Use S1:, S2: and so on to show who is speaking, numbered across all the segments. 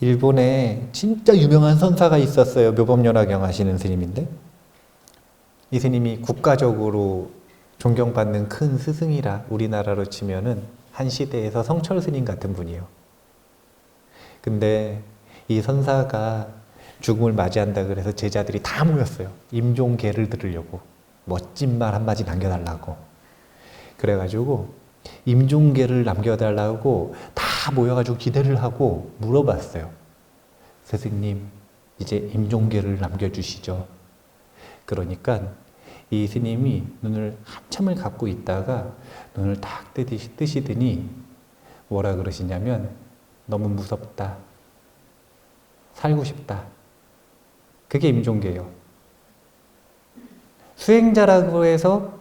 S1: 일본에 진짜 유명한 선사가 있었어요. 묘법연화경 하시는 스님인데 이 스님이 국가적으로 존경받는 큰 스승이라 우리나라로 치면은 한 시대에서 성철 스님 같은 분이에요. 근데 이 선사가 죽음을 맞이한다 그래서 제자들이 다 모였어요. 임종계를 들으려고 멋진 말 한마디 남겨달라고. 그래가지고 임종계를 남겨달라고 다 모여가지고 기대를 하고 물어봤어요. 스승님, 이제 임종계를 남겨주시죠. 그러니까 이 스님이 눈을 한참을 감고 있다가 눈을 탁 뜨시- 뜨시더니 뭐라 그러시냐면 너무 무섭다. 살고 싶다. 그게 임종계예요. 수행자라고 해서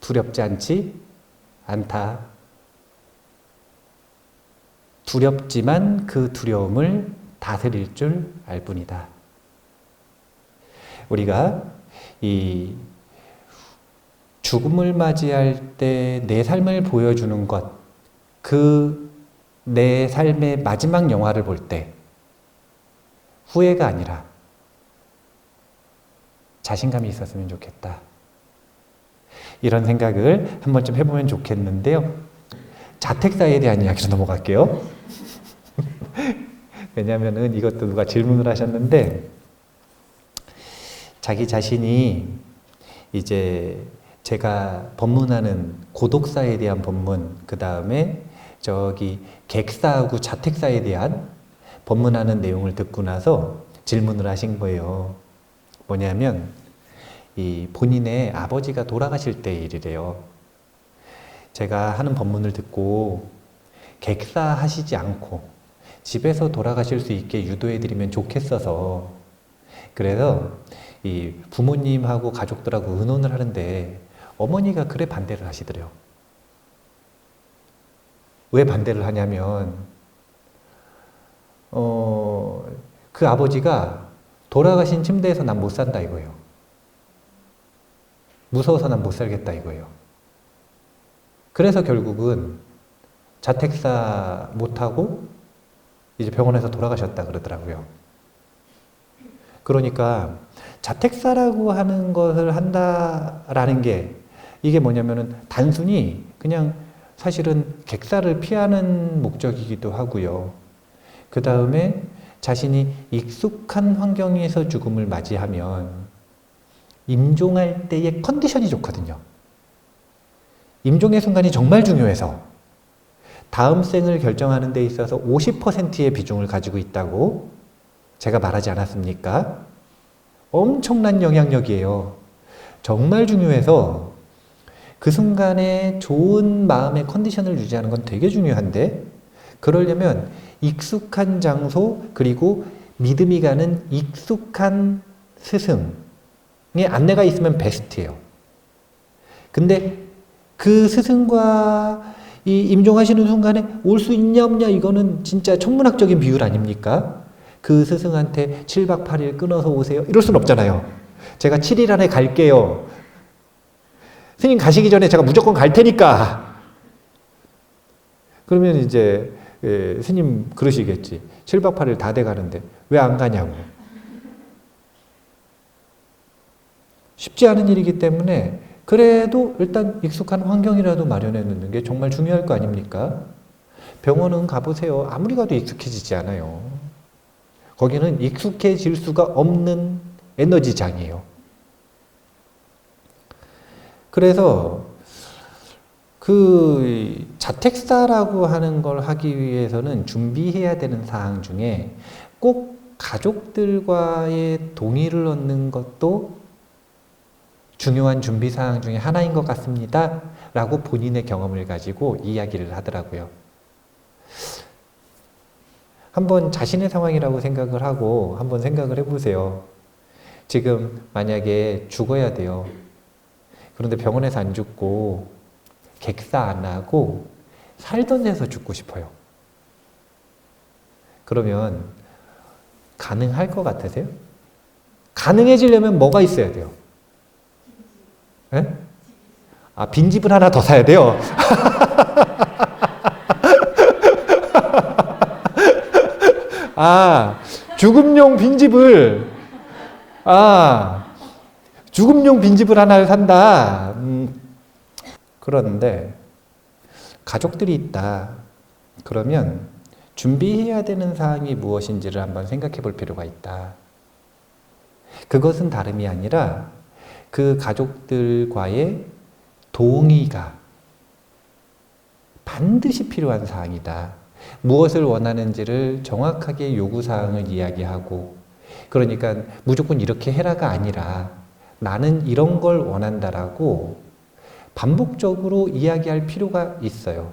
S1: 두렵지 않지 않다. 두렵지만 그 두려움을 다스릴 줄 알 뿐이다. 우리가 이 죽음을 맞이할 때 내 삶을 보여주는 것, 그 내 삶의 마지막 영화를 볼 때 후회가 아니라 자신감이 있었으면 좋겠다. 이런 생각을 한 번쯤 해보면 좋겠는데요. 자택사에 대한 이야기로 넘어갈게요. 왜냐하면은 이것도 누가 질문을 하셨는데 자기 자신이 이제 제가 법문하는 고독사에 대한 법문, 그 다음에 저기 객사하고 자택사에 대한 법문하는 내용을 듣고 나서 질문을 하신 거예요. 뭐냐면 이 본인의 아버지가 돌아가실 때 일이래요. 제가 하는 법문을 듣고 객사하시지 않고 집에서 돌아가실 수 있게 유도해 드리면 좋겠어서 그래서 이 부모님하고 가족들하고 의논을 하는데 어머니가 그래 반대를 하시더래요. 왜 반대를 하냐면 어, 그 아버지가 돌아가신 침대에서 난 못 산다 이거예요. 무서워서 난 못 살겠다 이거예요. 그래서 결국은 자택사 못하고 이제 병원에서 돌아가셨다 그러더라고요. 그러니까 자택사라고 하는 것을 한다라는 게 이게 뭐냐면은 단순히 그냥 사실은 객사를 피하는 목적이기도 하고요. 그 다음에 자신이 익숙한 환경에서 죽음을 맞이하면 임종할 때의 컨디션이 좋거든요. 임종의 순간이 정말 중요해서 다음 생을 결정하는 데 있어서 50%의 비중을 가지고 있다고 제가 말하지 않았습니까? 엄청난 영향력이에요. 정말 중요해서 그 순간에 좋은 마음의 컨디션을 유지하는 건 되게 중요한데 그러려면 익숙한 장소 그리고 믿음이 가는 익숙한 스승의 안내가 있으면 베스트예요. 근데 그 스승과 이 임종하시는 순간에 올 수 있냐 없냐 이거는 진짜 천문학적인 비율 아닙니까? 그 스승한테 7박 8일 끊어서 오세요. 이럴 순 없잖아요. 제가 7일 안에 갈게요. 스님 가시기 전에 제가 무조건 갈 테니까. 그러면 이제 예, 스님 그러시겠지. 7박 8일 다 돼 가는데 왜 안 가냐고. 쉽지 않은 일이기 때문에 그래도 일단 익숙한 환경이라도 마련해 놓는 게 정말 중요할 거 아닙니까? 병원은 가보세요. 아무리 가도 익숙해지지 않아요. 거기는 익숙해질 수가 없는 에너지장이에요. 그래서 그 자택사라고 하는 걸 하기 위해서는 준비해야 되는 사항 중에 꼭 가족들과의 동의를 얻는 것도 중요한 준비 사항 중에 하나인 것 같습니다. 라고 본인의 경험을 가지고 이야기를 하더라고요. 한번 자신의 상황이라고 생각을 하고 한번 생각을 해보세요. 지금 만약에 죽어야 돼요. 그런데 병원에서 안 죽고 객사 안 하고 살던 데서 죽고 싶어요. 그러면 가능할 것 같으세요? 가능해지려면 뭐가 있어야 돼요? 예? 아, 빈집을 하나 더 사야 돼요? 아, 죽음용 빈집을, 아, 죽음용 빈집을 하나 산다. 음, 그런데, 가족들이 있다. 그러면 준비해야 되는 사항이 무엇인지를 한번 생각해 볼 필요가 있다. 그것은 다름이 아니라 그 가족들과의 동의가 반드시 필요한 사항이다. 무엇을 원하는지를 정확하게 요구사항을 이야기하고, 그러니까 무조건 이렇게 해라가 아니라 나는 이런 걸 원한다라고 반복적으로 이야기할 필요가 있어요.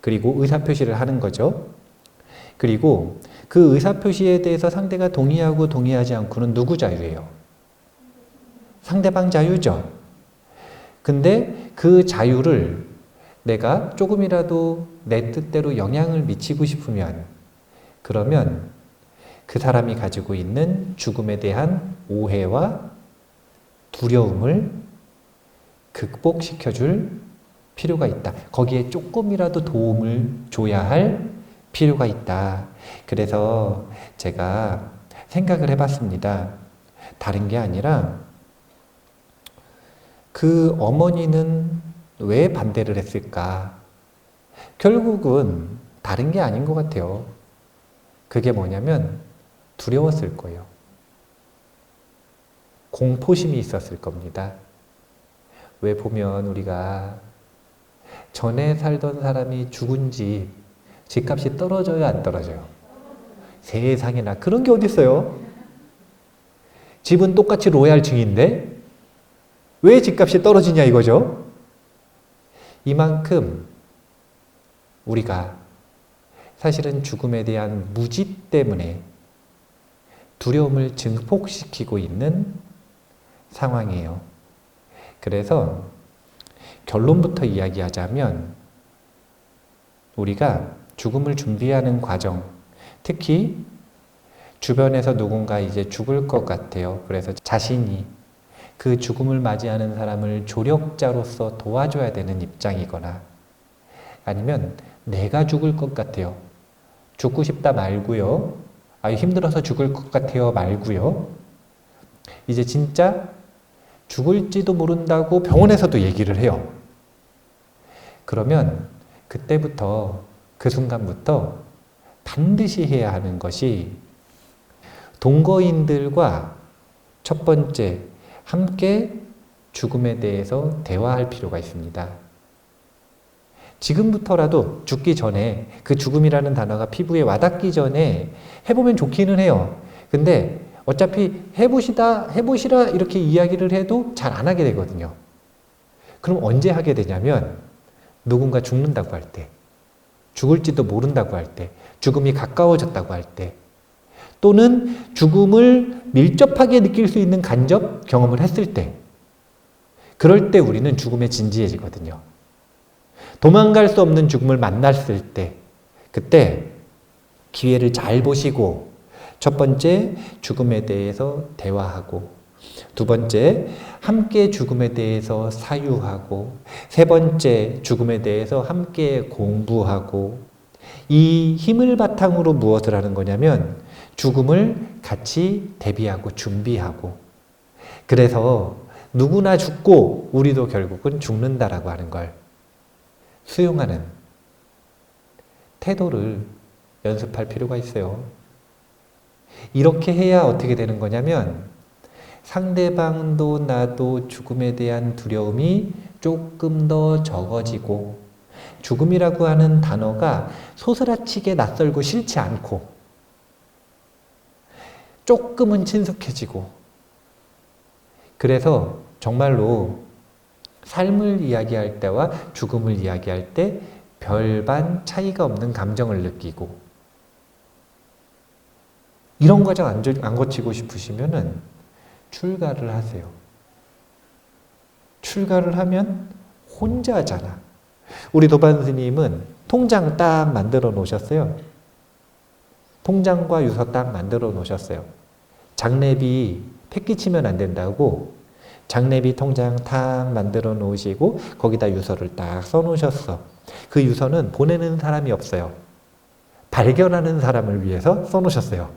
S1: 그리고 의사표시를 하는 거죠. 그리고 그 의사표시에 대해서 상대가 동의하고 동의하지 않고는 누구 자유예요? 상대방 자유죠. 근데 그 자유를 내가 조금이라도 내 뜻대로 영향을 미치고 싶으면 그러면 그 사람이 가지고 있는 죽음에 대한 오해와 두려움을 극복시켜 줄 필요가 있다. 거기에 조금이라도 도움을 줘야 할 필요가 있다. 그래서 제가 생각을 해봤습니다. 다른 게 아니라 그 어머니는 왜 반대를 했을까? 결국은 다른 게 아닌 것 같아요. 그게 뭐냐면 두려웠을 거예요. 공포심이 있었을 겁니다. 왜 보면 우리가 전에 살던 사람이 죽은 집, 집값이 떨어져요, 안 떨어져요? 세상에나 그런 게 어딨어요? 집은 똑같이 로얄층인데 왜 집값이 떨어지냐 이거죠? 이만큼 우리가 사실은 죽음에 대한 무지 때문에 두려움을 증폭시키고 있는 상황이에요. 그래서 결론부터 이야기하자면 우리가 죽음을 준비하는 과정, 특히 주변에서 누군가 이제 죽을 것 같아요. 그래서 자신이 그 죽음을 맞이하는 사람을 조력자로서 도와줘야 되는 입장이거나 아니면 내가 죽을 것 같아요. 죽고 싶다 말고요. 아, 힘들어서 죽을 것 같아요. 말고요. 이제 진짜 죽을지도 모른다고 병원에서도 얘기를 해요. 그러면 그때부터 그 순간부터 반드시 해야 하는 것이 동거인들과 첫 번째 함께 죽음에 대해서 대화할 필요가 있습니다. 지금부터라도 죽기 전에 그 죽음이라는 단어가 피부에 와닿기 전에 해보면 좋기는 해요. 근데 어차피 해보시다, 해보시라 이렇게 이야기를 해도 잘 안 하게 되거든요. 그럼 언제 하게 되냐면 누군가 죽는다고 할 때, 죽을지도 모른다고 할 때, 죽음이 가까워졌다고 할 때, 또는 죽음을 밀접하게 느낄 수 있는 간접 경험을 했을 때, 그럴 때 우리는 죽음에 진지해지거든요. 도망갈 수 없는 죽음을 만났을 때, 그때 기회를 잘 보시고, 첫 번째, 죽음에 대해서 대화하고, 두 번째, 함께 죽음에 대해서 사유하고, 세 번째, 죽음에 대해서 함께 공부하고, 이 힘을 바탕으로 무엇을 하는 거냐면, 죽음을 같이 대비하고 준비하고, 그래서 누구나 죽고, 우리도 결국은 죽는다라고 하는 걸 수용하는 태도를 연습할 필요가 있어요. 이렇게 해야 어떻게 되는 거냐면 상대방도 나도 죽음에 대한 두려움이 조금 더 적어지고 죽음이라고 하는 단어가 소스라치게 낯설고 싫지 않고 조금은 친숙해지고 그래서 정말로 삶을 이야기할 때와 죽음을 이야기할 때 별반 차이가 없는 감정을 느끼고 이런 과정 안, 안 거치고 싶으시면은 출가를 하세요. 출가를 하면 혼자잖아. 우리 도반 스님은 통장 딱 만들어 놓으셨어요. 통장과 유서 딱 만들어 놓으셨어요. 장례비 패끼치면 안 된다고 장례비 통장 탁 만들어 놓으시고 거기다 유서를 딱 써 놓으셨어. 그 유서는 보내는 사람이 없어요. 발견하는 사람을 위해서 써 놓으셨어요.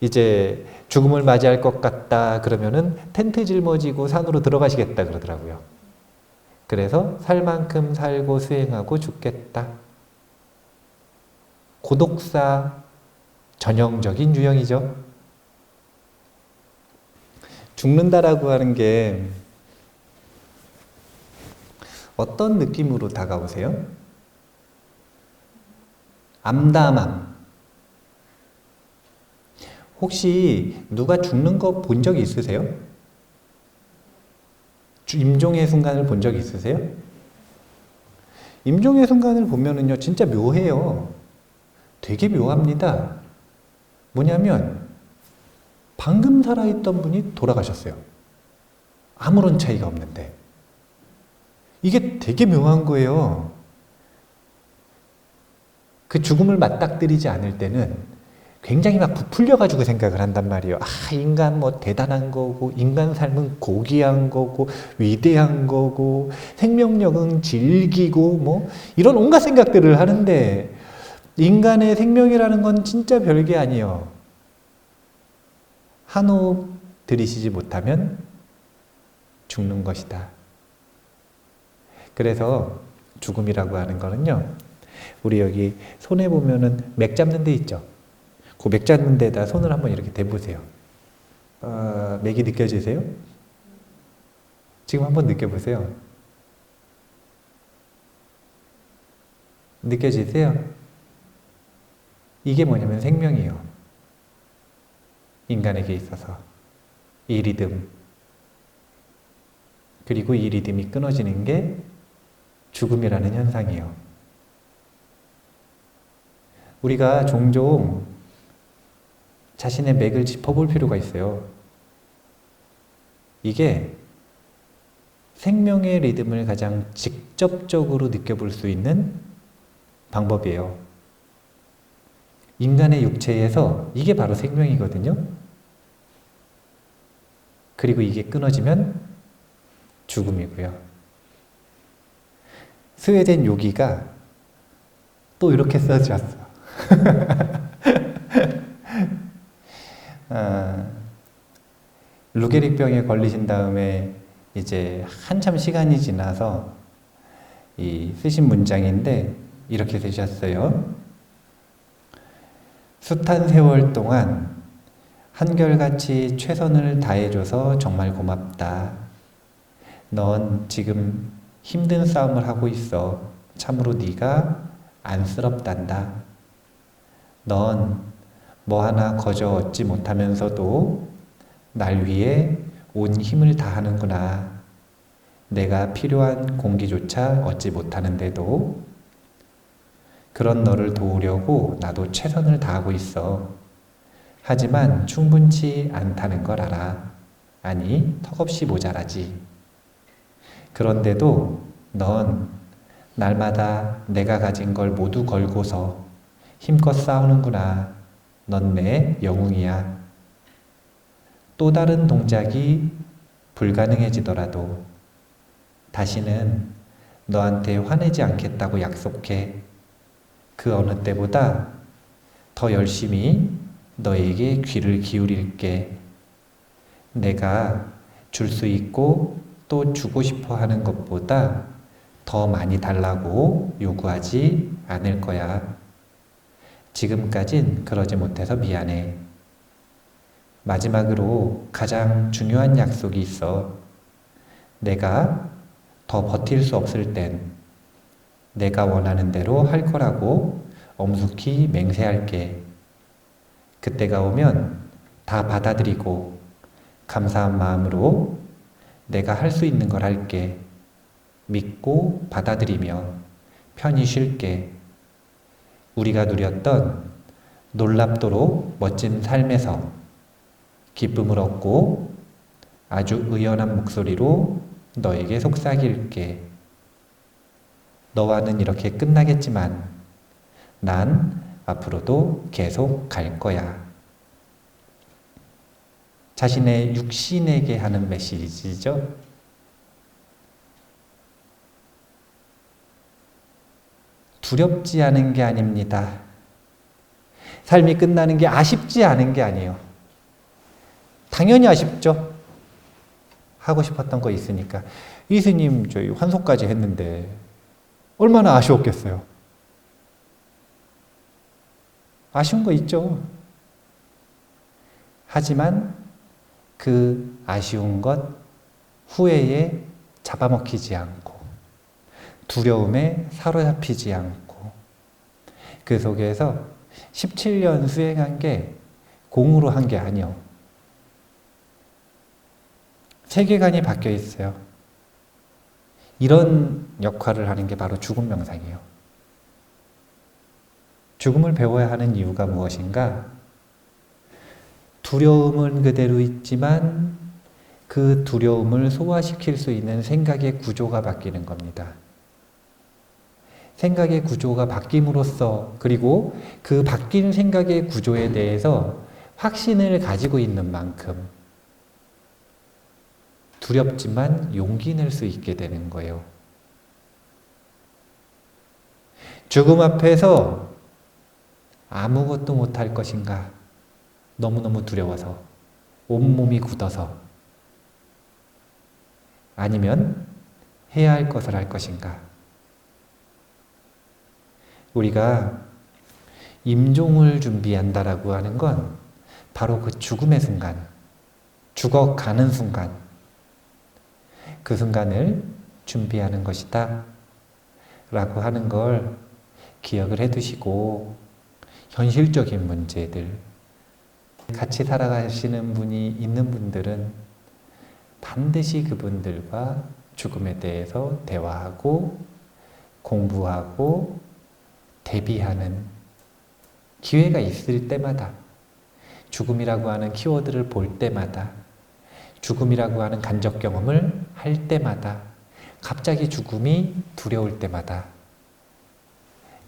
S1: 이제 죽음을 맞이할 것 같다 그러면은 텐트 짊어지고 산으로 들어가시겠다 그러더라고요. 그래서 살 만큼 살고 수행하고 죽겠다. 고독사 전형적인 유형이죠. 죽는다라고 하는 게 어떤 느낌으로 다가오세요? 암담함. 혹시 누가 죽는 거 본 적 있으세요? 임종의 순간을 본 적 있으세요? 임종의 순간을 보면은요, 진짜 묘해요. 되게 묘합니다. 뭐냐면, 방금 살아있던 분이 돌아가셨어요. 아무런 차이가 없는데. 이게 되게 묘한 거예요. 그 죽음을 맞닥뜨리지 않을 때는 굉장히 막 부풀려가지고 생각을 한단 말이에요. 아, 인간 뭐 대단한 거고, 인간 삶은 고귀한 거고, 위대한 거고, 생명력은 질기고, 뭐, 이런 온갖 생각들을 하는데, 인간의 생명이라는 건 진짜 별게 아니에요. 한 호흡 들이쉬지 못하면 죽는 것이다. 그래서 죽음이라고 하는 거는요, 우리 여기 손에 보면은 맥 잡는 데 있죠? 그 맥 잡는 데다 손을 한번 이렇게 대보세요. 어, 맥이 느껴지세요? 지금 한번 느껴보세요. 느껴지세요? 이게 뭐냐면 생명이에요. 인간에게 있어서. 이 리듬. 그리고 이 리듬이 끊어지는 게 죽음이라는 현상이에요. 우리가 종종 자신의 맥을 짚어볼 필요가 있어요. 이게 생명의 리듬을 가장 직접적으로 느껴볼 수 있는 방법이에요. 인간의 육체에서 이게 바로 생명이거든요. 그리고 이게 끊어지면 죽음이고요. 스웨덴 요기가 또 이렇게 써졌어. 아, 루게릭병에 걸리신 다음에 이제 한참 시간이 지나서 이 쓰신 문장인데 이렇게 쓰셨어요. 숱한 세월 동안 한결같이 최선을 다해줘서 정말 고맙다. 넌 지금 힘든 싸움을 하고 있어. 참으로 네가 안쓰럽단다. 넌 뭐 하나 거저 얻지 못하면서도 날 위해 온 힘을 다하는구나. 내가 필요한 공기조차 얻지 못하는데도 그런 너를 도우려고 나도 최선을 다하고 있어. 하지만 충분치 않다는 걸 알아. 아니, 턱없이 모자라지. 그런데도 넌 날마다 내가 가진 걸 모두 걸고서 힘껏 싸우는구나. 넌 내 영웅이야. 또 다른 동작이 불가능해지더라도 다시는 너한테 화내지 않겠다고 약속해. 그 어느 때보다 더 열심히 너에게 귀를 기울일게. 내가 줄 수 있고 또 주고 싶어 하는 것보다 더 많이 달라고 요구하지 않을 거야. 지금까진 그러지 못해서 미안해. 마지막으로 가장 중요한 약속이 있어. 내가 더 버틸 수 없을 땐 내가 원하는 대로 할 거라고 엄숙히 맹세할게. 그때가 오면 다 받아들이고 감사한 마음으로 내가 할 수 있는 걸 할게. 믿고 받아들이며 편히 쉴게. 우리가 누렸던 놀랍도록 멋진 삶에서 기쁨을 얻고 아주 의연한 목소리로 너에게 속삭일게. 너와는 이렇게 끝나겠지만 난 앞으로도 계속 갈 거야. 자신의 육신에게 하는 메시지죠. 두렵지 않은 게 아닙니다. 삶이 끝나는 게 아쉽지 않은 게 아니에요. 당연히 아쉽죠. 하고 싶었던 거 있으니까. 이스님 저희 환송까지 했는데 얼마나 아쉬웠겠어요. 아쉬운 거 있죠. 하지만 그 아쉬운 것 후회에 잡아먹히지 않고 두려움에 사로잡히지 않고 그 속에서 17년 수행한 게 공으로 한 게 아니요. 세계관이 바뀌어 있어요. 이런 역할을 하는 게 바로 죽음 명상이에요. 죽음을 배워야 하는 이유가 무엇인가? 두려움은 그대로 있지만 그 두려움을 소화시킬 수 있는 생각의 구조가 바뀌는 겁니다. 생각의 구조가 바뀜으로써 그리고 그 바뀐 생각의 구조에 대해서 확신을 가지고 있는 만큼 두렵지만 용기 낼 수 있게 되는 거예요. 죽음 앞에서 아무것도 못할 것인가? 너무너무 두려워서 온몸이 굳어서 아니면 해야 할 것을 할 것인가? 우리가 임종을 준비한다라고 하는 건 바로 그 죽음의 순간, 죽어가는 순간, 그 순간을 준비하는 것이다. 라고 하는 걸 기억을 해 두시고, 현실적인 문제들, 같이 살아가시는 분이 있는 분들은 반드시 그분들과 죽음에 대해서 대화하고 공부하고 대비하는 기회가 있을 때마다 죽음이라고 하는 키워드를 볼 때마다 죽음이라고 하는 간접 경험을 할 때마다 갑자기 죽음이 두려울 때마다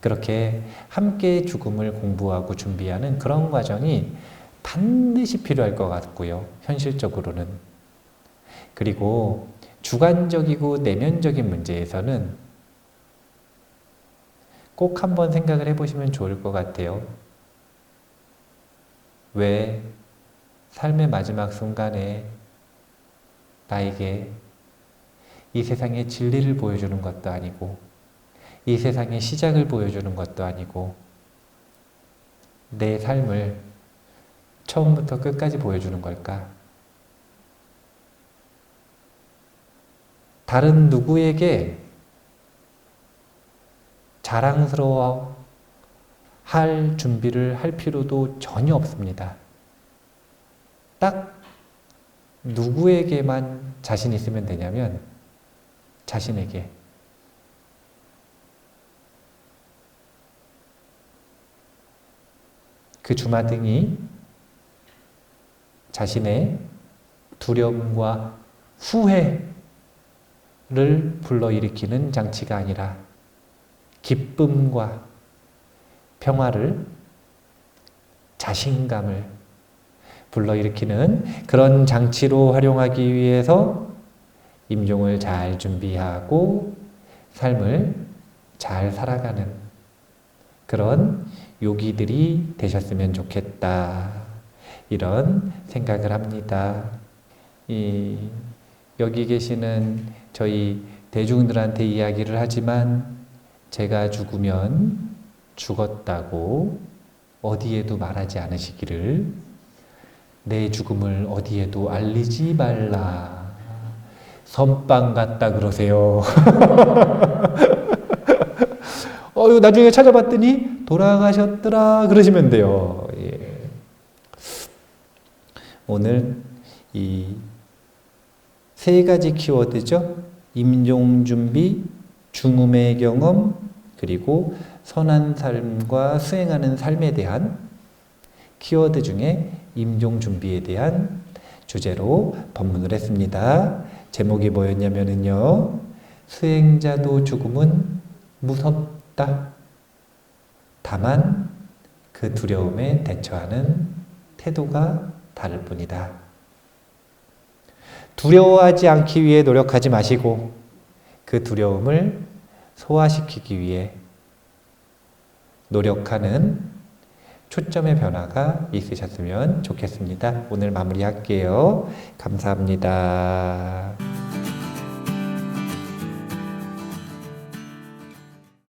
S1: 그렇게 함께 죽음을 공부하고 준비하는 그런 과정이 반드시 필요할 것 같고요. 현실적으로는. 그리고 주관적이고 내면적인 문제에서는 꼭 한번 생각을 해보시면 좋을 것 같아요. 왜 삶의 마지막 순간에 나에게 이 세상의 진리를 보여주는 것도 아니고, 이 세상의 시작을 보여주는 것도 아니고, 내 삶을 처음부터 끝까지 보여주는 걸까? 다른 누구에게 자랑스러워 할 준비를 할 필요도 전혀 없습니다. 딱 누구에게만 자신 있으면 되냐면 자신에게. 그 주마등이 자신의 두려움과 후회를 불러일으키는 장치가 아니라 기쁨과 평화를 자신감을 불러일으키는 그런 장치로 활용하기 위해서 임종을 잘 준비하고 삶을 잘 살아가는 그런 요기들이 되셨으면 좋겠다. 이런 생각을 합니다. 이, 여기 계시는 저희 대중들한테 이야기를 하지만 제가 죽으면 죽었다고 어디에도 말하지 않으시기를 내 죽음을 어디에도 알리지 말라. 선빵 같다 그러세요. 어, 나중에 찾아봤더니 돌아가셨더라 그러시면 돼요. 예. 오늘 이 세 가지 키워드죠. 임종 준비, 중음의 경험, 그리고 선한 삶과 수행하는 삶에 대한 키워드 중에 임종 준비에 대한 주제로 법문을 했습니다. 제목이 뭐였냐면요. 수행자도 죽음은 무섭다. 다만 그 두려움에 대처하는 태도가 다를 뿐이다. 두려워하지 않기 위해 노력하지 마시고 그 두려움을 소화시키기 위해 노력하는 초점의 변화가 있으셨으면 좋겠습니다. 오늘 마무리할게요. 감사합니다.